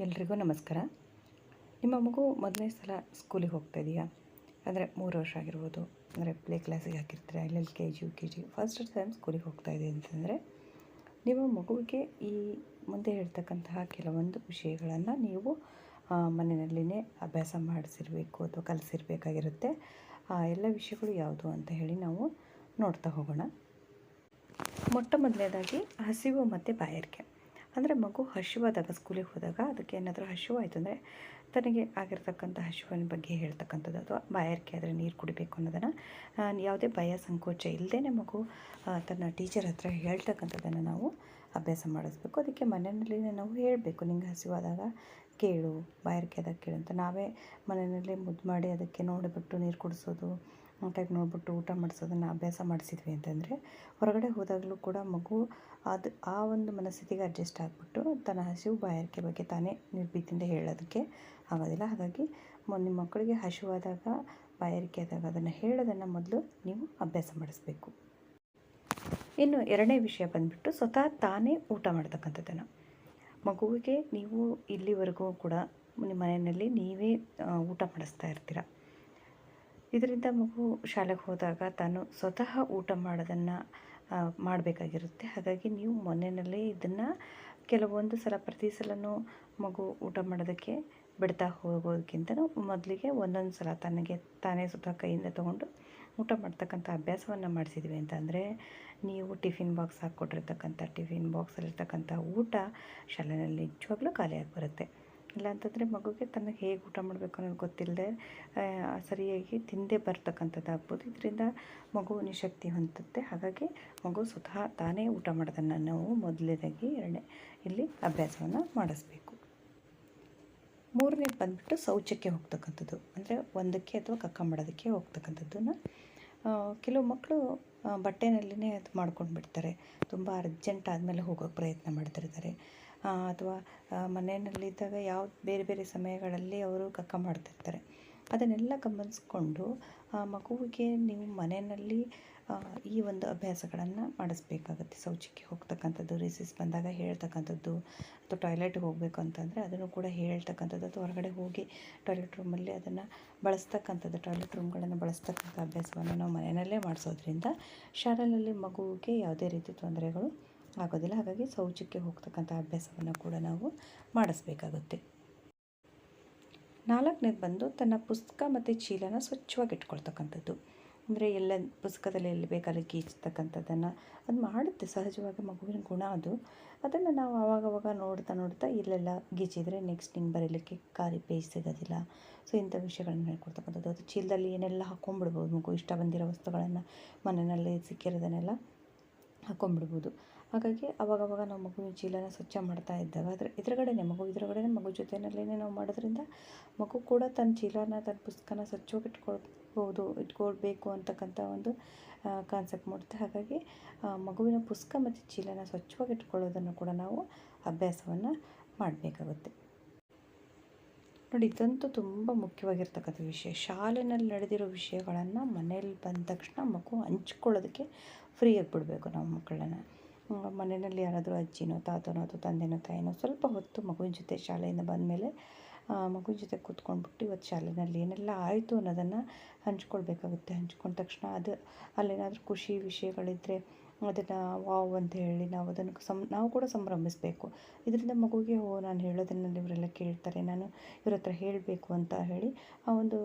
ಎಲ್ರಿಗೂ ನಮಸ್ಕಾರ. ನಿಮ್ಮ ಮಗು ಮೊದಲನೇ ಸಲ ಸ್ಕೂಲಿಗೆ ಹೋಗ್ತಾ ಇದೆಯಾ? ಅಂದರೆ ಮೂರು ವರ್ಷ ಆಗಿರ್ಬೋದು. ಅಂದರೆ ಪ್ಲೇ ಕ್ಲಾಸಿಗೆ ಹಾಕಿರ್ತೀರ? L L K G, U K G, first time ಸ್ಕೂಲಿಗೆ ಹೋಗ್ತಾ ಇದೆ ಅಂತಂದರೆ, ನಿಮ್ಮ ಮಗುವಿಗೆ ಈ ಮುಂದೆ ಹೇಳ್ತಕ್ಕಂತಹ ಕೆಲವೊಂದು ವಿಷಯಗಳನ್ನು ನೀವು ಮನೆಯಲ್ಲಿನೇ ಅಭ್ಯಾಸ ಮಾಡಿಸಿರ್ಬೇಕು ಅಥವಾ ಕಲಿಸಿರ್ಬೇಕಾಗಿರುತ್ತೆ. ಆ, ಎಲ್ಲ ವಿಷಯಗಳು ಯಾವುದು ಅಂತ ಹೇಳಿ ನಾವು ನೋಡ್ತಾ ಹೋಗೋಣ. ಮೊಟ್ಟ ಮೊದಲನೇದಾಗಿ ಹಸಿವು ಮತ್ತು ಬಾಯಾರಿಕೆ. ಅಂದರೆ ಮಗು ಹಸಿವಾದಾಗ ಸ್ಕೂಲಿಗೆ ಹೋದಾಗ ಅದಕ್ಕೆ ಏನಾದರೂ ಹಸಿವಾಯಿತು ಅಂದರೆ ತನಗೆ ಆಗಿರ್ತಕ್ಕಂಥ ಹಸಿವಿನ ಬಗ್ಗೆ ಹೇಳ್ತಕ್ಕಂಥದ್ದು, ಅಥವಾ ಬಾಯಾರಿಕೆ ಆದರೆ ನೀರು ಕುಡಿಬೇಕು ಅನ್ನೋದನ್ನು ಯಾವುದೇ ಭಯ ಸಂಕೋಚ ಇಲ್ಲದೇ ಮಗು ತನ್ನ ಟೀಚರ್ ಹತ್ರ ಹೇಳ್ತಕ್ಕಂಥದ್ದನ್ನು ನಾವು ಅಭ್ಯಾಸ ಮಾಡಿಸ್ಬೇಕು. ಅದಕ್ಕೆ ಮನೆಯಲ್ಲಿ ನಾವು ಹೇಳಬೇಕು, ನಿಂಗೆ ಹಸಿವಾದಾಗ ಕೇಳು, ಬಾಯಾರಿಕೆ ಆದಾಗ ಕೇಳು ಅಂತ. ನಾವೇ ಮನೆಯಲ್ಲಿ ಮುದ್ದು ಮಾಡಿ ಅದಕ್ಕೆ ನೋಡಿಬಿಟ್ಟು ನೀರು ಕುಡಿಸೋದು ಟೈಪ್ ನೋಡಿಬಿಟ್ಟು ಊಟ ಮಾಡಿಸೋದನ್ನು ಅಭ್ಯಾಸ ಮಾಡಿಸಿದ್ವಿ ಅಂತಂದರೆ, ಹೊರಗಡೆ ಹೋದಾಗಲೂ ಕೂಡ ಮಗು ಅದು ಆ ಒಂದು ಮನಸ್ಥಿತಿಗೆ ಅಡ್ಜಸ್ಟ್ ಆಗಿಬಿಟ್ಟು ತನ್ನ ಹಸಿವು ಬಾಯಾರಿಕೆ ಬಗ್ಗೆ ತಾನೇ ನಿರ್ಭೀತಿಯಿಂದ ಹೇಳೋದಕ್ಕೆ ಆಗೋದಿಲ್ಲ. ಹಾಗಾಗಿ ನಿಮ್ಮ ಮಕ್ಕಳಿಗೆ ಹಸಿವಾದಾಗ ಬಾಯಾರಿಕೆ ಆದಾಗ ಅದನ್ನು ಹೇಳೋದನ್ನು ಮೊದಲು ನೀವು ಅಭ್ಯಾಸ ಮಾಡಿಸ್ಬೇಕು. ಇನ್ನು ಎರಡನೇ ವಿಷಯ ಬಂದುಬಿಟ್ಟು ಸ್ವತಃ ತಾನೇ ಊಟ ಮಾಡ್ತಕ್ಕಂಥದ್ದನ್ನು. ಮಗುವಿಗೆ ನೀವು ಇಲ್ಲಿವರೆಗೂ ಕೂಡ ನಿಮ್ಮ ಮನೆಯಲ್ಲಿ ನೀವೇ ಊಟ ಮಾಡಿಸ್ತಾ ಇರ್ತೀರ? ಇದರಿಂದ ಮಗು ಶಾಲೆಗೆ ಹೋದಾಗ ತಾನು ಸ್ವತಃ ಊಟ ಮಾಡೋದನ್ನು ಮಾಡಬೇಕಾಗಿರುತ್ತೆ. ಹಾಗಾಗಿ ನೀವು ಮನೆಯಲ್ಲೇ ಇದನ್ನು ಕೆಲವೊಂದು ಸಲ ಪ್ರತಿ ಸಲವೂ ಮಗು ಊಟ ಮಾಡೋದಕ್ಕೆ ಬಿಡ್ತಾ ಹೋಗೋದಕ್ಕಿಂತ ಮೊದಲಿಗೆ ಒಂದೊಂದು ಸಲ ತನಗೆ ತಾನೇ ಸುತ್ತ ಕೈಯಿಂದ ತೊಗೊಂಡು ಊಟ ಮಾಡ್ತಕ್ಕಂಥ ಅಭ್ಯಾಸವನ್ನು ಮಾಡಿಸಿದ್ವಿ. ಅಂತಂದರೆ ನೀವು ಟಿಫಿನ್ ಬಾಕ್ಸ್ ಹಾಕ್ಕೊಟ್ಟಿರ್ತಕ್ಕಂಥ, ಟಿಫಿನ್ ಬಾಕ್ಸಲ್ಲಿರ್ತಕ್ಕಂಥ ಊಟ ಶಾಲೆಯಲ್ಲಿ ನಿಜವಾಗ್ಲೂ ಖಾಲಿಯಾಗಿ ಬರುತ್ತೆ. ಇಲ್ಲಾಂತಂದರೆ ಮಗುಗೆ ತನಗೆ ಹೇಗೆ ಊಟ ಮಾಡಬೇಕು ಅನ್ನೋದು ಗೊತ್ತಿಲ್ಲದೆ ಸರಿಯಾಗಿ ತಿಂದೇ ಬರ್ತಕ್ಕಂಥದ್ದಾಗ್ಬೋದು ಇದರಿಂದ ಮಗು ನಿಶಕ್ತಿ ಹೊಂದುತ್ತೆ. ಹಾಗಾಗಿ ಮಗು ಸ್ವತಃ ತಾನೇ ಊಟ ಮಾಡೋದನ್ನು ನಾವು ಮೊದಲನೇದಾಗಿ ಎರಡನೇ ಇಲ್ಲಿ ಅಭ್ಯಾಸವನ್ನು ಮಾಡಿಸ್ಬೇಕು. ಮೂರನೇ ಬಂದ್ಬಿಟ್ಟು ಶೌಚಕ್ಕೆ ಹೋಗ್ತಕ್ಕಂಥದ್ದು. ಅಂದರೆ ಒಂದಕ್ಕೆ ಅಥವಾ ಕಕ್ಕ ಮಾಡೋದಕ್ಕೆ ಹೋಗ್ತಕ್ಕಂಥದ್ದನ್ನು ಕೆಲವು ಮಕ್ಕಳು ಬಟ್ಟೆನಲ್ಲಿನೇ ಅದು ಮಾಡ್ಕೊಂಡು ಬಿಡ್ತಾರೆ ತುಂಬ ಅರ್ಜೆಂಟ್ ಆದಮೇಲೆ ಹೋಗೋಕ್ಕೆ ಪ್ರಯತ್ನ ಮಾಡ್ತಿರ್ತಾರೆ. ಅಥವಾ ಮನೆಯಲ್ಲಿದ್ದಾಗ ಯಾವ, ಬೇರೆ ಬೇರೆ ಸಮಯಗಳಲ್ಲಿ ಅವರು ಕಕ್ಕ ಮಾಡ್ತಿರ್ತಾರೆ. ಅದನ್ನೆಲ್ಲ ಗಮನಿಸ್ಕೊಂಡು, ಆ, ಮಗುವಿಗೆ ನೀವು ಮನೆಯಲ್ಲಿ ಈ ಒಂದು ಅಭ್ಯಾಸಗಳನ್ನು ಮಾಡಿಸ್ಬೇಕಾಗತ್ತೆ. ಶೌಚಕ್ಕೆ ಹೋಗ್ತಕ್ಕಂಥದ್ದು ರಿಸೀಸ್ ಬಂದಾಗ ಹೇಳ್ತಕ್ಕಂಥದ್ದು, ಅಥವಾ ಟಾಯ್ಲೆಟ್ಗೆ ಹೋಗಬೇಕು ಅಂತಂದರೆ ಅದನ್ನು ಕೂಡ ಹೇಳ್ತಕ್ಕಂಥದ್ದು, ಅಥವಾ ಹೊರಗಡೆ ಹೋಗಿ ಟಾಯ್ಲೆಟ್ ರೂಮಲ್ಲಿ ಅದನ್ನು ಬಳಸ್ತಕ್ಕಂಥದ್ದು ಟಾಯ್ಲೆಟ್ ರೂಮ್ಗಳನ್ನು ಬಳಸ್ತಕ್ಕಂಥ ಅಭ್ಯಾಸವನ್ನು ನಾವು ಮನೆಯಲ್ಲೇ ಮಾಡಿಸೋದ್ರಿಂದ, ಶಾಲೆಯಲ್ಲಿ ಮಗುವಿಗೆ ಯಾವುದೇ ರೀತಿ ತೊಂದರೆಗಳು ಆಗೋದಿಲ್ಲ. ಹಾಗಾಗಿ ಶೌಚಕ್ಕೆ ಹೋಗ್ತಕ್ಕಂಥ ಅಭ್ಯಾಸವನ್ನು ಕೂಡ ನಾವು ಮಾಡಿಸ್ಬೇಕಾಗುತ್ತೆ. ನಾಲ್ಕನೇದು ಬಂದು ತನ್ನ ಪುಸ್ತಕ ಮತ್ತು ಚೀಲನ ಸ್ವಚ್ಛವಾಗಿ ಇಟ್ಕೊಳ್ತಕ್ಕಂಥದ್ದು. ಅಂದರೆ ಎಲ್ಲ ಪುಸ್ತಕದಲ್ಲಿ ಎಲ್ಲಿ ಬೇಕಾದ್ರೆ ಗೀಚ್ತಕ್ಕಂಥದ್ದನ್ನು ಅದು ಮಾಡುತ್ತೆ. ಸಹಜವಾಗಿ ಮಗುವಿನ ಗುಣ ಅದು. ಅದನ್ನು ನಾವು ಆವಾಗವಾಗ ನೋಡ್ತಾ ನೋಡ್ತಾ ಇಲ್ಲೆಲ್ಲ ಗೀಚಿದರೆ ನೆಕ್ಸ್ಟ್ ನಿಂಗೆ ಬರೀಲಿಕ್ಕೆ ಖಾಲಿ ಪೇಜ್ ಸಿಗೋದಿಲ್ಲ. ಸೊ ಇಂಥ ವಿಷಯಗಳನ್ನ ಹೇಳ್ಕೊಡ್ತಕ್ಕಂಥದ್ದು ಅದು ಚೀಲದಲ್ಲಿ ಏನೆಲ್ಲ ಹಾಕ್ಕೊಂಬಿಡ್ಬೋದು ಮಗು. ಇಷ್ಟ ಬಂದಿರೋ ವಸ್ತುಗಳನ್ನು ಮನೆಯಲ್ಲಿ ಸಿಕ್ಕಿರೋದನ್ನೆಲ್ಲ ಹಾಕ್ಕೊಂಬಿಡ್ಬೋದು ಹಾಗಾಗಿ ಅವಾಗವಾಗ ನಾವು ಮಗುವಿನ ಚೀಲನ ಸ್ವಚ್ಛ ಮಾಡ್ತಾ ಇದ್ದಾಗ, ಅದ್ರ ಎದುರುಗಡೆನೆ ಮಗು ಎದುರುಗಡೆನೆ ಮಗು ಜೊತೆಯಲ್ಲೇ ನಾವು ಮಾಡೋದ್ರಿಂದ ಮಗು ಕೂಡ ತನ್ನ ಚೀಲನ ತನ್ನ ಪುಸ್ತಕನ ಸ್ವಚ್ಛವಾಗಿ ಇಟ್ಕೊಳ್ಬೋದು ಇಟ್ಕೊಳ್ಬೇಕು ಅಂತಕ್ಕಂಥ ಒಂದು ಕಾನ್ಸೆಪ್ಟ್ ಮೂಡುತ್ತೆ. ಹಾಗಾಗಿ ಮಗುವಿನ ಪುಸ್ತಕ ಮತ್ತು ಚೀಲನ ಸ್ವಚ್ಛವಾಗಿ ಇಟ್ಕೊಳ್ಳೋದನ್ನು ಕೂಡ ನಾವು ಅಭ್ಯಾಸವನ್ನು ಮಾಡಬೇಕಾಗುತ್ತೆ. ನೋಡಿ, ಇದಂತೂ ತುಂಬ ಮುಖ್ಯವಾಗಿರ್ತಕ್ಕಂಥ ವಿಷಯ. ಶಾಲೆಯಲ್ಲಿ ನಡೆದಿರೋ ವಿಷಯಗಳನ್ನು ಮನೇಲಿ ಬಂದ ತಕ್ಷಣ ಮಗು ಹಂಚ್ಕೊಳ್ಳೋದಕ್ಕೆ ಫ್ರೀಯಾಗಿ ಬಿಡಬೇಕು ನಾವು ಮಕ್ಕಳನ್ನ. ಮನೆಯಲ್ಲಿ ಯಾರಾದರೂ ಅಜ್ಜಿನೋ ತಾತನೋ ಅಥವಾ ತಂದೆನೋ ತಾಯಿನೋ ಸ್ವಲ್ಪ ಹೊತ್ತು ಮಗುವಿನ ಜೊತೆ ಶಾಲೆಯಿಂದ ಬಂದಮೇಲೆ ಮಗುವಿನ ಜೊತೆ ಕೂತ್ಕೊಂಡ್ಬಿಟ್ಟು ಇವತ್ತು ಶಾಲೆಯಲ್ಲಿ ಏನೆಲ್ಲ ಆಯಿತು ಅನ್ನೋದನ್ನು ಹಂಚ್ಕೊಳ್ಬೇಕಾಗುತ್ತೆ. ಹಂಚ್ಕೊಂಡ ತಕ್ಷಣ ಅದು ಅಲ್ಲೇನಾದರೂ ಖುಷಿ ವಿಷಯಗಳಿದ್ದರೆ ಅದನ್ನು ವಾವ್ ಅಂತ ಹೇಳಿ ನಾವು ಅದನ್ನು ಸಂ, ನಾವು ಕೂಡ ಸಂಭ್ರಮಿಸಬೇಕು. ಇದರಿಂದ ಮಗುವಿಗೆ ಓ, ನಾನು ಹೇಳೋದನ್ನು ಇವರೆಲ್ಲ ಕೇಳ್ತಾರೆ. ನಾನು ಇವ್ರ ಹತ್ರ ಹೇಳಬೇಕು ಅಂತ ಹೇಳಿ ಆ ಒಂದು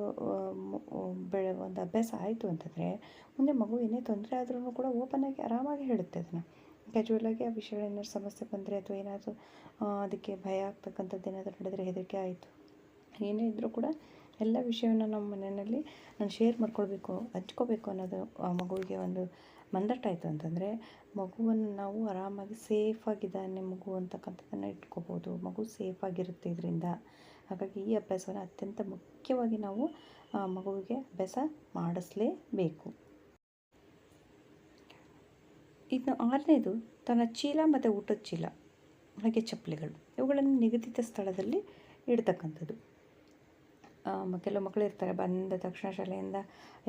ಬೆಳೆ, ಒಂದು ಅಭ್ಯಾಸ ಆಯಿತು ಅಂತಂದರೆ, ಮುಂದೆ ಮಗು ಏನೇ ತೊಂದರೆ ಆದ್ರೂ ಕೂಡ ಓಪನ್ ಆಗಿ ಆರಾಮಾಗಿ ಹೇಳುತ್ತೆ ಅದನ್ನು. ಕ್ಯಾಜುವಲಾಗಿ ಆ ವಿಷಯಗಳು ಏನಾದ್ರು ಸಮಸ್ಯೆ ಬಂದರೆ ಅಥವಾ ಏನಾದರೂ ಅದಕ್ಕೆ ಭಯ ಆಗ್ತಕ್ಕಂಥದ್ದು ಏನಾದರೂ ನಡೆದರೆ ಹೆದರಿಕೆ ಆಯಿತು. ಏನೇ ಇದ್ದರೂ ಕೂಡ ಎಲ್ಲ ವಿಷಯವನ್ನು ನಮ್ಮ ಮನೆಯಲ್ಲಿ ನಾನು ಶೇರ್ ಮಾಡ್ಕೊಳ್ಬೇಕು, ಹಂಚ್ಕೋಬೇಕು ಅನ್ನೋದು ಆ ಮಗುವಿಗೆ ಒಂದು ಮಂದಟ್ಟಾಯಿತು ಅಂತಂದರೆ, ಮಗುವನ್ನು ನಾವು ಆರಾಮಾಗಿ ಸೇಫಾಗಿದ್ದಾನೆ ಮಗು ಅಂತಕ್ಕಂಥದ್ದನ್ನು ಇಟ್ಕೋಬೋದು. ಮಗು ಸೇಫಾಗಿರುತ್ತೆ ಇದರಿಂದ. ಹಾಗಾಗಿ ಈ ಅಭ್ಯಾಸವನ್ನು ಅತ್ಯಂತ ಮುಖ್ಯವಾಗಿ ನಾವು ಮಗುವಿಗೆ ಅಭ್ಯಾಸ ಮಾಡಿಸ್ಲೇಬೇಕು. ಇನ್ನು ಆರನೇದು ತನ್ನ ಚೀಲ ಮತ್ತು ಊಟದ ಚೀಲ, ಹಾಗೆ ಚಪ್ಪಲಿಗಳು. ಇವುಗಳನ್ನು ನಿಗದಿತ ಸ್ಥಳದಲ್ಲಿ ಇಡ್ತಕ್ಕಂಥದ್ದು. ಕೆಲವು ಮಕ್ಕಳು ಇರ್ತಾರೆ, ಬಂದ ತಕ್ಷಣ ಶಾಲೆಯಿಂದ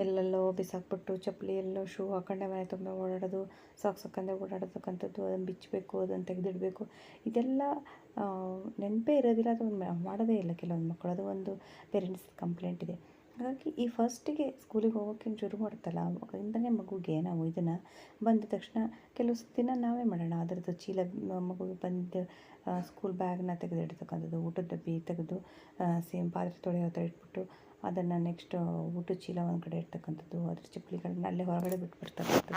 ಎಲ್ಲೆಲ್ಲೋ ಬಿಸಾಕ್ಬಿಟ್ಟು ಚಪ್ಪಲಿ ಎಲ್ಲೋ ಶೂ ಹಾಕೊಂಡೆ ಮನೆ ತುಂಬ ಓಡಾಡೋದು ಸಾಕ್ಸ್ ಹಾಕೊಂಡೆ ಓಡಾಡತಕ್ಕಂಥದ್ದು, ಅದನ್ನು ಬಿಚ್ಚಬೇಕು, ಅದನ್ನು ತೆಗೆದಿಡಬೇಕು. ಇದೆಲ್ಲ ನೆನಪೇ ಇರೋದಿಲ್ಲ, ಅದು ಮಾಡೋದೇ ಇಲ್ಲ ಕೆಲವೊಂದು ಮಕ್ಕಳು ಅದು ಒಂದು ಪೇರೆಂಟ್ಸ್ ಕಂಪ್ಲೇಂಟ್ ಇದೆ. ಹಾಗಾಗಿ ಈ ಫಸ್ಟಿಗೆ ಸ್ಕೂಲಿಗೆ ಹೋಗೋಕ್ಕೆ ಶುರು ಮಾಡ್ತಲ್ಲ ಅವಾಗಿಂದನೇ ಮಗುಗೆ ನಾವು ಇದನ್ನು ಬಂದ ತಕ್ಷಣ ಕೆಲವು ದಿನ ನಾವೇ ಮಾಡೋಣ. ಅದರದ್ದು ಚೀಲ ಮಗುಗೆ ಬಂದ ಸ್ಕೂಲ್ ಬ್ಯಾಗ್ನ ತೆಗೆದಿಡ್ತಕ್ಕಂಥದ್ದು ಊಟದ ಡಬ್ಬಿ ತೆಗೆದು ಸೇಮ್ ಪಾತ್ರೆ ತೊಳೆಯೋ ಹತ್ರ ಇಟ್ಬಿಟ್ಟು ಅದನ್ನು ನೆಕ್ಸ್ಟ್ ಊಟದ ಚೀಲ ಒಂದು ಕಡೆ ಇಡ್ತಕ್ಕಂಥದ್ದು, ಅದ್ರ ಚಪ್ಪಲಿಗಳನ್ನ ಅಲ್ಲೇ ಹೊರಗಡೆ ಬಿಟ್ಟು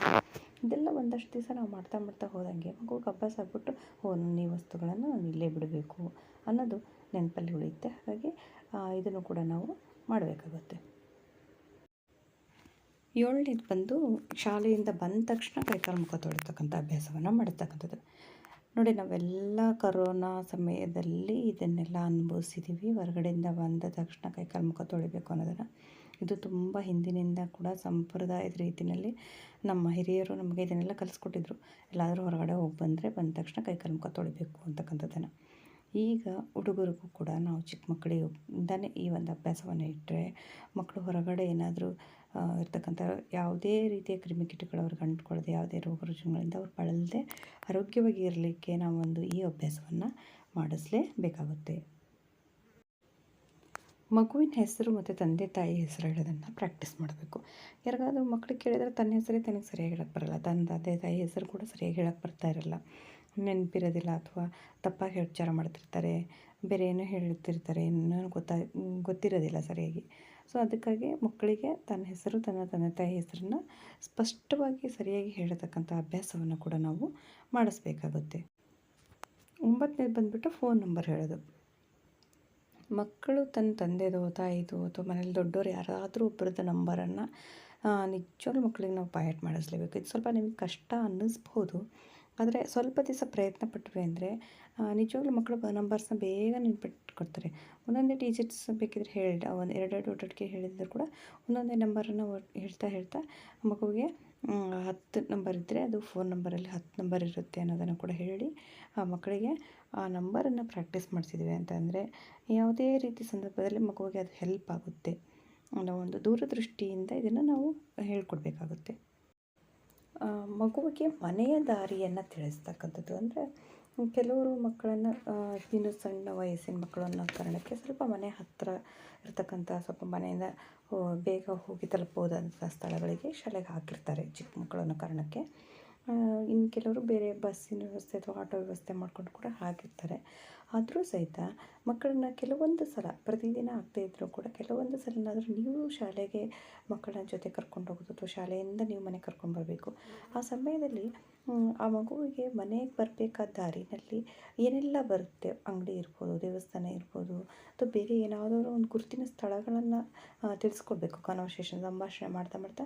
ಇದೆಲ್ಲ ಒಂದಷ್ಟು ದಿವಸ ನಾವು ಮಾಡ್ತಾ ಮಾಡ್ತಾ ಹೋದಂಗೆ ಮಗುಗೆ ಅಭ್ಯಾಸ ಆಗ್ಬಿಟ್ಟು, ಓ ಈ ವಸ್ತುಗಳನ್ನು ನಾನು ಇಲ್ಲೇ ಬಿಡಬೇಕು ಅನ್ನೋದು ನೆನಪಲ್ಲಿ ಉಳಿಯುತ್ತೆ. ಹಾಗಾಗಿ ಇದನ್ನು ಕೂಡ ನಾವು ಮಾಡಬೇಕಾಗುತ್ತೆ. ಏಳನೇದು ಬಂದು ಶಾಲೆಯಿಂದ ಬಂದ ತಕ್ಷಣ ಕೈಕಾಲು ಮುಖ ತೊಳಿತಕ್ಕಂಥ ಅಭ್ಯಾಸವನ್ನು ಮಾಡತಕ್ಕಂಥದ್ದು. ನೋಡಿ, ನಾವೆಲ್ಲ ಕರೋನಾ ಸಮಯದಲ್ಲಿ ಇದನ್ನೆಲ್ಲ ಅನುಭವಿಸಿದ್ದೀವಿ ಹೊರಗಡೆಯಿಂದ ಬಂದ ತಕ್ಷಣ ಕೈಕಾಲು ಮುಖ ತೊಳಿಬೇಕು ಅನ್ನೋದನ್ನು. ಇದು ತುಂಬ ಹಿಂದಿನಿಂದ ಕೂಡ ಸಂಪ್ರದಾಯದ ರೀತಿಯಲ್ಲಿ ನಮ್ಮ ಹಿರಿಯರು ನಮಗೆ ಇದನ್ನೆಲ್ಲ ಕಲಿಸ್ಕೊಟ್ಟಿದ್ರು. ಎಲ್ಲಾದರೂ ಹೊರಗಡೆ ಹೋಗಿ ಬಂದರೆ ಬಂದ ತಕ್ಷಣ ಕೈಕಾಲು ಮುಖ ತೊಳಿಬೇಕು ಅಂತಕ್ಕಂಥದ್ದನ್ನು. ಈಗ ಹುಡುಗರಿಗೂ ಕೂಡ ನಾವು ಚಿಕ್ಕ ಮಕ್ಕಳಿಂದನೇ ಈ ಒಂದು ಅಭ್ಯಾಸವನ್ನು ಇಟ್ಟರೆ ಮಕ್ಕಳು ಹೊರಗಡೆ ಏನಾದರೂ ಇರ್ತಕ್ಕಂಥ ಯಾವುದೇ ರೀತಿಯ ಕ್ರಿಮಿಕೀಟಗಳು ಅವ್ರಿಗೆ ಅಂಟ್ಕೊಳ್ಳದೆ ಯಾವುದೇ ರೋಗ ರುಜಿನಗಳಿಂದ ಅವ್ರು ಬಳಲದೆ ಆರೋಗ್ಯವಾಗಿ ಇರಲಿಕ್ಕೆ ನಾವೊಂದು ಈ ಅಭ್ಯಾಸವನ್ನು ಮಾಡಿಸಲೇಬೇಕಾಗುತ್ತೆ. ಮಗುವಿನ ಹೆಸರು ಮತ್ತು ತಂದೆ ತಾಯಿ ಹೆಸರು ಹೇಳೋದನ್ನು ಪ್ರಾಕ್ಟೀಸ್ ಮಾಡಬೇಕು. ಯಾರಿಗಾದ್ರೂ ಮಕ್ಕಳಿಗೆ ಕೇಳಿದರೆ ತನ್ನ ಹೆಸರೇ ತನಗೆ ಸರಿಯಾಗಿ ಹೇಳಕ್ಕೆ ಬರಲ್ಲ. ತನ್ನ ತಂದೆ ತಾಯಿ ಹೆಸರು ಕೂಡ ಸರಿಯಾಗಿ ಹೇಳಕ್ಕೆ ಬರ್ತಾ ಇರಲ್ಲ. ನೆನಪಿರೋದಿಲ್ಲ ಅಥವಾ ತಪ್ಪಾಗಿ ಉಚ್ಚಾರ ಮಾಡ್ತಿರ್ತಾರೆ ಬೇರೆ ಏನೋ ಹೇಳ್ತಿರ್ತಾರೆ ಏನೋ ಗೊತ್ತಾ ಗೊತ್ತಿರೋದಿಲ್ಲ ಸರಿಯಾಗಿ ಸೊ ಅದಕ್ಕಾಗಿ ಮಕ್ಕಳಿಗೆ ತನ್ನ ಹೆಸರು ತನ್ನ ತಂದೆ ತಾಯಿ ಹೆಸರನ್ನ ಸ್ಪಷ್ಟವಾಗಿ ಸರಿಯಾಗಿ ಹೇಳತಕ್ಕಂಥ ಅಭ್ಯಾಸವನ್ನು ಕೂಡ ನಾವು ಮಾಡಿಸ್ಬೇಕಾಗುತ್ತೆ ಒಂಬತ್ತನೇದು ಬಂದುಬಿಟ್ಟು ಫೋನ್ ನಂಬರ್ ಹೇಳೋದು ಮಕ್ಕಳು ತನ್ನ ತಂದೆದೋ ತಾಯಿದು ಅಥವಾ ಮನೇಲಿ ದೊಡ್ಡವರು ಯಾರಾದರೂ ಒಬ್ಬರದ್ದು ನಂಬರನ್ನು ನಿಜವಾಗ್ಲೂ ಮಕ್ಕಳಿಗೆ ನಾವು ಪಾಯಟ್ ಮಾಡಿಸ್ಲೇಬೇಕು ಇದು ಸ್ವಲ್ಪ ನಿಮಗೆ ಕಷ್ಟ ಅನ್ನಿಸ್ಬೋದು ಆದರೆ ಸ್ವಲ್ಪ ದಿವಸ ಪ್ರಯತ್ನ ಪಟ್ವಿ ಅಂದರೆ ನಿಜವಾಗ್ಲೂ ಮಕ್ಕಳು ನಂಬರ್ಸ್ನ ಬೇಗ ನೆನ್ಪಿಟ್ಕೊಡ್ತಾರೆ ಒಂದೊಂದೇ ಡಿಜಿಟ್ಸ್ ಬೇಕಿದ್ರೆ ಹೇಳಿ ಒಂದು ಎರಡೆರಡು ಒಟ್ಟೊಟ್ಟಿಗೆ ಹೇಳಿದ್ರು ಕೂಡ ಒಂದೊಂದೇ ನಂಬರನ್ನು ಹೇಳ್ತಾ ಹೇಳ್ತಾ ಮಗುವಿಗೆ ಹತ್ತು ನಂಬರ್ ಇದ್ದರೆ ಅದು ಫೋನ್ ನಂಬರಲ್ಲಿ ಹತ್ತು ನಂಬರ್ ಇರುತ್ತೆ ಅನ್ನೋದನ್ನು ಕೂಡ ಹೇಳಿ ಆ ಮಕ್ಕಳಿಗೆ ಆ ನಂಬರನ್ನು ಪ್ರಾಕ್ಟೀಸ್ ಮಾಡಿಸಿದ್ವಿ ಅಂತಂದರೆ ಯಾವುದೇ ರೀತಿ ಸಂದರ್ಭದಲ್ಲಿ ಮಗುವಿಗೆ ಅದು ಹೆಲ್ಪ್ ಆಗುತ್ತೆ ಅನ್ನೋ ಒಂದು ದೂರದೃಷ್ಟಿಯಿಂದ ಇದನ್ನು ನಾವು ಹೇಳ್ಕೊಡ್ಬೇಕಾಗುತ್ತೆ. ಮಗುವಿಗೆ ಮನೆಯ ದಾರಿಯನ್ನು ತಿಳಿಸ್ತಕ್ಕಂಥದ್ದು. ಅಂದರೆ ಕೆಲವರು ಮಕ್ಕಳನ್ನು ಇನ್ನು ಸಣ್ಣ ವಯಸ್ಸಿನ ಮಕ್ಕಳು ಅನ್ನೋ ಕಾರಣಕ್ಕೆ ಸ್ವಲ್ಪ ಮನೆ ಹತ್ತಿರ ಇರತಕ್ಕಂಥ, ಸ್ವಲ್ಪ ಮನೆಯಿಂದ ಬೇಗ ಹೋಗಿ ತಲುಪೋದಂಥ ಸ್ಥಳಗಳಿಗೆ ಶಾಲೆಗೆ ಹಾಕಿರ್ತಾರೆ ಚಿಕ್ಕ ಮಕ್ಕಳು ಅನ್ನೋ ಕಾರಣಕ್ಕೆ. ಇನ್ನು ಕೆಲವರು ಬೇರೆ ಬಸ್ಸಿನ ವ್ಯವಸ್ಥೆ ಅಥವಾ ಆಟೋ ವ್ಯವಸ್ಥೆ ಮಾಡಿಕೊಂಡು ಕೂಡ ಹಾಕಿರ್ತಾರೆ ಆದರೂ ಸಹಿತ ಮಕ್ಕಳನ್ನ ಕೆಲವೊಂದು ಸಲ ಪ್ರತಿದಿನ ಆಗ್ತಾ ಇದ್ದರೂ ಕೂಡ ಕೆಲವೊಂದು ಸಲನಾದರೂ ನೀವು ಶಾಲೆಗೆ ಮಕ್ಕಳ ಜೊತೆ ಕರ್ಕೊಂಡು ಹೋಗೋದು ಅಥವಾ ಶಾಲೆಯಿಂದ ನೀವು ಮನೆಗೆ ಕರ್ಕೊಂಡು ಬರಬೇಕು. ಆ ಸಮಯದಲ್ಲಿ ಆ ಮಗುವಿಗೆ ಮನೆಗೆ ಬರಬೇಕಾದ ದಾರಿನಲ್ಲಿ ಏನೆಲ್ಲ ಬರುತ್ತೆ? ಅಂಗಡಿ ಇರ್ಬೋದು, ದೇವಸ್ಥಾನ ಇರ್ಬೋದು, ಅಥವಾ ಬೇರೆ ಏನಾದರೂ ಒಂದು ಗುರುತಿನ ಸ್ಥಳಗಳನ್ನು ತಿಳಿಸ್ಕೊಡ್ಬೇಕು. ಕನ್ವರ್ಸೇಷನ್ ಸಂಭಾಷಣೆ ಮಾಡ್ತಾ ಮಾಡ್ತಾ.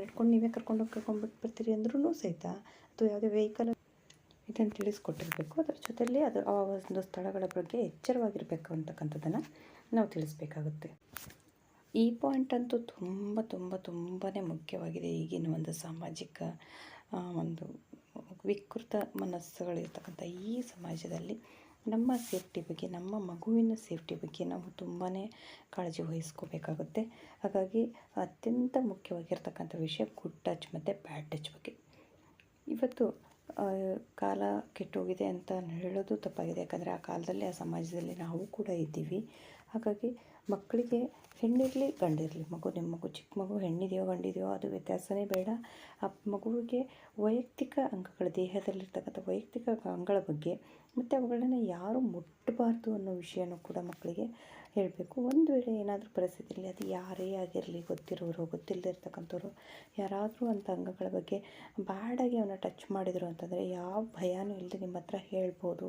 ನಡ್ಕೊಂಡು ನೀವೇ ಕರ್ಕೊಂಡು ಕರ್ಕೊಂಡ್ಬಿಟ್ಟು ಬರ್ತೀರಿ ಅಂದ್ರೂ ಸಹಿತ. ಅಥವಾ ಯಾವುದೇ ವೆಹಿಕಲ್ ಇದನ್ನು ತಿಳಿಸ್ಕೊಟ್ಟಿರಬೇಕು. ಅದರ ಜೊತೆಯಲ್ಲಿ ಅದು ಆ ಒಂದು ಸ್ಥಳಗಳ ಬಗ್ಗೆ ಎಚ್ಚರವಾಗಿರಬೇಕು ಅಂತಕ್ಕಂಥದ್ದನ್ನು ನಾವು ತಿಳಿಸ್ಬೇಕಾಗುತ್ತೆ. ಈ ಪಾಯಿಂಟ್ ಅಂತೂ ತುಂಬ ತುಂಬ ತುಂಬಾ ಮುಖ್ಯವಾಗಿದೆ. ಈಗಿನ ಒಂದು ಸಾಮಾಜಿಕ ಒಂದು ವಿಕೃತ ಮನಸ್ಸುಗಳಿರ್ತಕ್ಕಂಥ ಈ ಸಮಾಜದಲ್ಲಿ. ನಮ್ಮ ಸೇಫ್ಟಿ ಬಗ್ಗೆ, ನಮ್ಮ ಮಗುವಿನ ಸೇಫ್ಟಿ ಬಗ್ಗೆ ನಾವು ತುಂಬಾ ಕಾಳಜಿ ವಹಿಸ್ಕೋಬೇಕಾಗುತ್ತೆ. ಹಾಗಾಗಿ ಅತ್ಯಂತ ಮುಖ್ಯವಾಗಿರ್ತಕ್ಕಂಥ ವಿಷಯ ಗುಡ್ ಟಚ್ ಮತ್ತು ಬ್ಯಾಡ್ ಟಚ್ ಬಗ್ಗೆ. ಇವತ್ತು ಕಾಲ ಕೆಟ್ಟೋಗಿದೆ ಅಂತ ಹೇಳೋದು ತಪ್ಪಾಗಿದೆ. ಯಾಕಂದರೆ ಆ ಕಾಲದಲ್ಲಿ, ಆ ಸಮಾಜದಲ್ಲಿ ನಾವು ಕೂಡ ಇದ್ದೀವಿ. ಹಾಗಾಗಿ ಮಕ್ಕಳಿಗೆ ಹೆಣ್ಣಿರಲಿ, ಗಂಡಿರಲಿ, ಮಗು ನಿಮ್ಮ ಮಗು, ಚಿಕ್ಕ ಮಗು ಹೆಣ್ಣಿದೆಯೋ, ಗಂಡಿದೆಯೋ, ಅದು ವ್ಯತ್ಯಾಸವೇ ಬೇಡ. ಆ ಮಗುವಿಗೆ ವೈಯಕ್ತಿಕ ಅಂಗಗಳ ದೇಹದಲ್ಲಿರ್ತಕ್ಕಂಥ ವೈಯಕ್ತಿಕ ಅಂಗಗಳ ಬಗ್ಗೆ ಮತ್ತು ಅವುಗಳನ್ನು ಯಾರು ಮುಟ್ಟಬಾರ್ದು ಅನ್ನೋ ವಿಷಯನೂ ಕೂಡ ಮಕ್ಕಳಿಗೆ ಹೇಳಬೇಕು. ಒಂದು ವೇಳೆ ಏನಾದರೂ ಪರಿಸ್ಥಿತಿಯಲ್ಲಿ ಅದು ಯಾರೇ ಆಗಿರಲಿ, ಗೊತ್ತಿರೋರು ಗೊತ್ತಿಲ್ಲದೇ ಇರ್ತಕ್ಕಂಥವ್ರು ಯಾರಾದರೂ ಅಂಥ ಅಂಗಗಳ ಬಗ್ಗೆ ಬ್ಯಾಡಾಗಿ ಅವನ್ನ ಟಚ್ ಮಾಡಿದರು ಅಂತಂದರೆ ಯಾವ ಭಯನೂ ಇಲ್ಲದೆ ನಿಮ್ಮ ಹತ್ರ ಹೇಳ್ಬೋದು.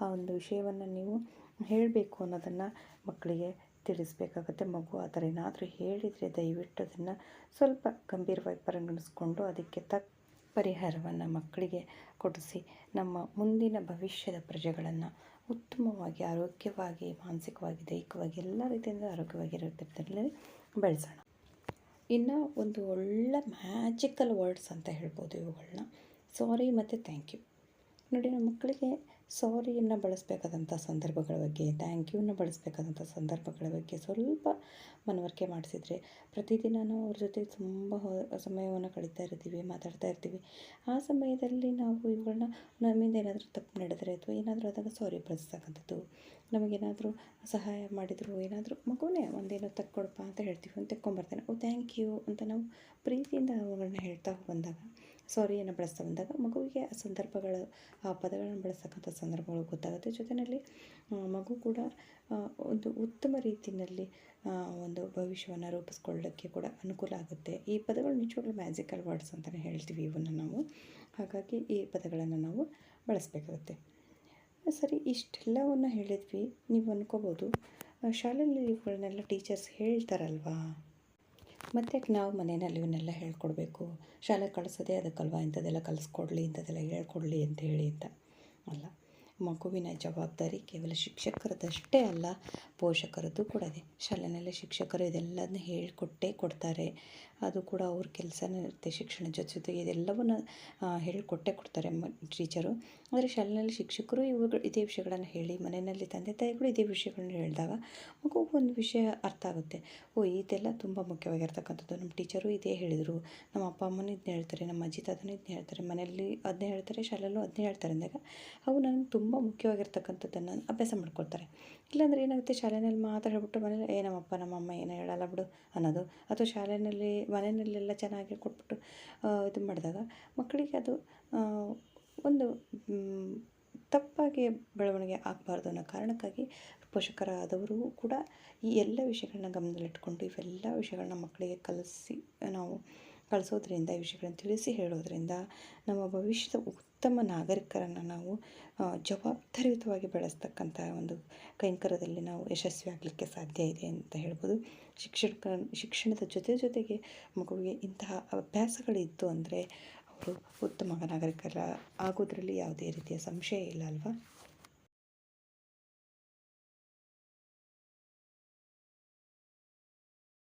ಆ ಒಂದು ವಿಷಯವನ್ನು ನೀವು ಹೇಳಬೇಕು ಅನ್ನೋದನ್ನು ಮಕ್ಕಳಿಗೆ ತಿಳಿಸ್ಬೇಕಾಗತ್ತೆ. ಮಗು ಆ ಥರ ಏನಾದರೂ ಹೇಳಿದರೆ ದಯವಿಟ್ಟು ಅದನ್ನು ಸ್ವಲ್ಪ ಗಂಭೀರವಾಗಿ ಪರಿಗಣಿಸ್ಕೊಂಡು ಅದಕ್ಕೆ ತಕ್ಕ ಪರಿಹಾರವನ್ನು ಮಕ್ಕಳಿಗೆ ಕೊಡಿಸಿ ನಮ್ಮ ಮುಂದಿನ ಭವಿಷ್ಯದ ಪ್ರಜೆಗಳನ್ನು ಉತ್ತಮವಾಗಿ, ಆರೋಗ್ಯವಾಗಿ, ಮಾನಸಿಕವಾಗಿ, ದೈಹಿಕವಾಗಿ ಎಲ್ಲ ರೀತಿಯಿಂದ ಆರೋಗ್ಯವಾಗಿರೋದ್ರಲ್ಲಿ ಬೆಳೆಸೋಣ. ಇನ್ನು ಒಂದು ಒಳ್ಳೆ ಮ್ಯಾಜಿಕಲ್ ವರ್ಡ್ಸ್ ಅಂತ ಹೇಳ್ಬೋದು ಇವುಗಳನ್ನ ಸಾರಿ ಮತ್ತು ಥ್ಯಾಂಕ್ ಯು ನೋಡಿ, ನಮ್ಮ ಮಕ್ಕಳಿಗೆ ಸಾರಿಯನ್ನು ಬಳಸಬೇಕಾದಂಥ ಸಂದರ್ಭಗಳ ಬಗ್ಗೆ ಥ್ಯಾಂಕ್ ಬಳಸಬೇಕಾದಂಥ ಸಂದರ್ಭಗಳ ಬಗ್ಗೆ ಸ್ವಲ್ಪ ಮನವರಿಕೆ ಮಾಡಿಸಿದ್ರೆ ಪ್ರತಿದಿನ ನಾವು ಅವ್ರ ಜೊತೆ ತುಂಬ ಸಮಯವನ್ನು ಕಳೀತಾ ಇರ್ತೀವಿ, ಮಾತಾಡ್ತಾ ಇರ್ತೀವಿ. ಆ ಸಮಯದಲ್ಲಿ ನಾವು ಇವುಗಳನ್ನ ನಮ್ಮಿಂದ ಏನಾದರೂ ತಪ್ಪು ನಡೆದರೆ ಅಥವಾ ಏನಾದರೂ ಆದಾಗ ಸಾರಿ ಬಳಸ್ತಕ್ಕಂಥದ್ದು, ನಮಗೇನಾದರೂ ಸಹಾಯ ಮಾಡಿದರು, ಏನಾದರೂ ಮಗುನೇ ಒಂದೇನೋ ತಕ್ಕೊಡಪ್ಪ ಅಂತ ಹೇಳ್ತೀವಿ ಅಂತ ತೆಕ್ಕೊಂಬರ್ತಾನೆ, ಓ ಥ್ಯಾಂಕ್ ಯು ಅಂತ ನಾವು ಪ್ರೀತಿಯಿಂದ ಅವುಗಳನ್ನ ಹೇಳ್ತಾ ಬಂದಾಗ ಸಾರಿಯನ್ನು ಬಳಸ್ತಾ ಬಂದಾಗ ಮಗುವಿಗೆ ಆ ಸಂದರ್ಭಗಳು, ಆ ಪದಗಳನ್ನು ಬಳಸ್ತಕ್ಕಂಥ ಸಂದರ್ಭಗಳು ಗೊತ್ತಾಗುತ್ತೆ. ಜೊತೆಯಲ್ಲಿ ಮಗು ಕೂಡ ಒಂದು ಉತ್ತಮ ರೀತಿಯಲ್ಲಿ ಒಂದು ಭವಿಷ್ಯವನ್ನು ರೂಪಿಸ್ಕೊಳ್ಳೋಕ್ಕೆ ಕೂಡ ಅನುಕೂಲ ಆಗುತ್ತೆ. ಈ ಪದಗಳು ನಿಜವಾಗ್ಲೂ ಮ್ಯಾಜಿಕಲ್ ವರ್ಡ್ಸ್ ಅಂತಲೇ ಹೇಳ್ತೀವಿ ಇವನ್ನು ನಾವು. ಹಾಗಾಗಿ ಈ ಪದಗಳನ್ನು ನಾವು ಬಳಸಬೇಕಾಗುತ್ತೆ. ಸರಿ, ಇಷ್ಟೆಲ್ಲವನ್ನು ಹೇಳಿದ್ವಿ. ನೀವು ಅಂದ್ಕೋಬೋದು ಶಾಲೆಯಲ್ಲಿ ಇವುಗಳನ್ನೆಲ್ಲ ಟೀಚರ್ಸ್ ಹೇಳ್ತಾರಲ್ವಾ? ಮತ್ತೆ ನಾವು ಮನೆಯಲ್ಲಿ ಇವನ್ನೆಲ್ಲ ಹೇಳ್ಕೊಡ್ಬೇಕು? ಶಾಲೆಗೆ ಕಳಿಸೋದೇ ಅದಕ್ಕಲ್ವ? ಇಂಥದ್ದೆಲ್ಲ ಕಲಿಸ್ಕೊಡ್ಲಿ, ಇಂಥದ್ದೆಲ್ಲ ಹೇಳ್ಕೊಡ್ಲಿ ಅಂತ ಹೇಳಿ ಅಂತ. ಅಲ್ಲ, ಮಗುವಿನ ಜವಾಬ್ದಾರಿ ಕೇವಲ ಶಿಕ್ಷಕರದಷ್ಟೇ ಅಲ್ಲ, ಪೋಷಕರದ್ದು ಕೂಡ ಇದೆ ಶಾಲೆಯಲ್ಲಿ ಶಿಕ್ಷಕರು ಇದೆಲ್ಲದನ್ನ ಹೇಳಿಕೊಟ್ಟೇ ಕೊಡ್ತಾರೆ. ಅದು ಕೂಡ ಅವ್ರ ಕೆಲಸನೇ ಇರುತ್ತೆ, ಶಿಕ್ಷಣ ಜೊತೆ ಜೊತೆಗೆ ಇದೆಲ್ಲವನ್ನು ಹೇಳಿಕೊಟ್ಟೇ ಕೊಡ್ತಾರೆ ಟೀಚರು. ಆದರೆ ಶಾಲೆಯಲ್ಲಿ ಶಿಕ್ಷಕರು ಇವುಗಳು ಇದೇ ವಿಷಯಗಳನ್ನು ಹೇಳಿ, ಮನೆಯಲ್ಲಿ ತಂದೆ ತಾಯಿಗಳು ಇದೇ ವಿಷಯಗಳನ್ನ ಹೇಳಿದಾಗ ಮಗುಗೆ ಒಂದು ವಿಷಯ ಅರ್ಥ ಆಗುತ್ತೆ. ಓ, ಇದೆಲ್ಲ ತುಂಬ ಮುಖ್ಯವಾಗಿರ್ತಕ್ಕಂಥದ್ದು. ನಮ್ಮ ಟೀಚರು ಇದೇ ಹೇಳಿದರು. ನಮ್ಮ ಅಪ್ಪ ಅಮ್ಮನೂ ಇದನ್ನ ಹೇಳ್ತಾರೆ, ನಮ್ಮ ಅಜ್ಜಿ ತಾತನೂ ಇದನ್ನ ಹೇಳ್ತಾರೆ, ಮನೆಯಲ್ಲಿ ಅದನ್ನೇ ಹೇಳ್ತಾರೆ, ಶಾಲೆಯಲ್ಲೂ ಅದನ್ನೇ ಹೇಳ್ತಾರೆ ಅಂದಾಗ ಅವು ನನಗೆ ತುಂಬ ಮುಖ್ಯವಾಗಿರ್ತಕ್ಕಂಥದ್ದನ್ನು ಅಭ್ಯಾಸ ಮಾಡ್ಕೊಳ್ತಾರೆ. ಇಲ್ಲಾಂದರೆ ಏನಾಗುತ್ತೆ ಶಾಲೆಯಲ್ಲಿ ಮಾತ್ರ ಹೇಳ್ಬಿಟ್ಟು ಮನೇಲಿ ಏ, ನಮ್ಮಪ್ಪ, ನಮ್ಮಮ್ಮ ಏನೂ ಹೇಳಲ್ಲ ಬಿಡು ಅನ್ನೋದು. ಅಥವಾ ಶಾಲೆಯಲ್ಲಿ ಮನೆಯಲ್ಲೆಲ್ಲ ಚೆನ್ನಾಗಿ ಕೊಟ್ಬಿಟ್ಟು ಇದು ಮಾಡಿದಾಗ ಮಕ್ಕಳಿಗೆ ಅದು ಒಂದು ತಪ್ಪಾಗಿ ಬೆಳವಣಿಗೆ ಆಗಬಾರ್ದು ಅನ್ನೋ ಕಾರಣಕ್ಕಾಗಿ ಪೋಷಕರಾದವರು ಕೂಡ ಈ ಎಲ್ಲ ವಿಷಯಗಳನ್ನ ಗಮನದಲ್ಲಿಟ್ಕೊಂಡು ಇವೆಲ್ಲ ವಿಷಯಗಳನ್ನ ಮಕ್ಕಳಿಗೆ ಕಲಿಸಿ, ನಾವು ಕಲಿಸೋದ್ರಿಂದ ಈ ವಿಷಯಗಳನ್ನು ತಿಳಿಸಿ ಹೇಳೋದ್ರಿಂದ ನಮ್ಮ ಭವಿಷ್ಯದ ಉತ್ತಮ ನಾಗರಿಕರನ್ನು ನಾವು ಜವಾಬ್ದಾರಿಯುತವಾಗಿ ಬೆಳೆಸ್ತಕ್ಕಂಥ ಒಂದು ಕೈಂಕರ್ಯದಲ್ಲಿ ನಾವು ಯಶಸ್ವಿ ಆಗಲಿಕ್ಕೆ ಸಾಧ್ಯ ಇದೆ ಅಂತ ಹೇಳ್ಬೋದು. ಶಿಕ್ಷಕ, ಶಿಕ್ಷಣದ ಜೊತೆ ಜೊತೆಗೆ ಮಗುವಿಗೆ ಇಂತಹ ಅಭ್ಯಾಸಗಳಿತ್ತು ಅಂದರೆ, ಅವರು ಉತ್ತಮ ನಾಗರಿಕರ ಆಗೋದರಲ್ಲಿ ಯಾವುದೇ ರೀತಿಯ ಸಂಶಯ ಇಲ್ಲ ಅಲ್ವಾ?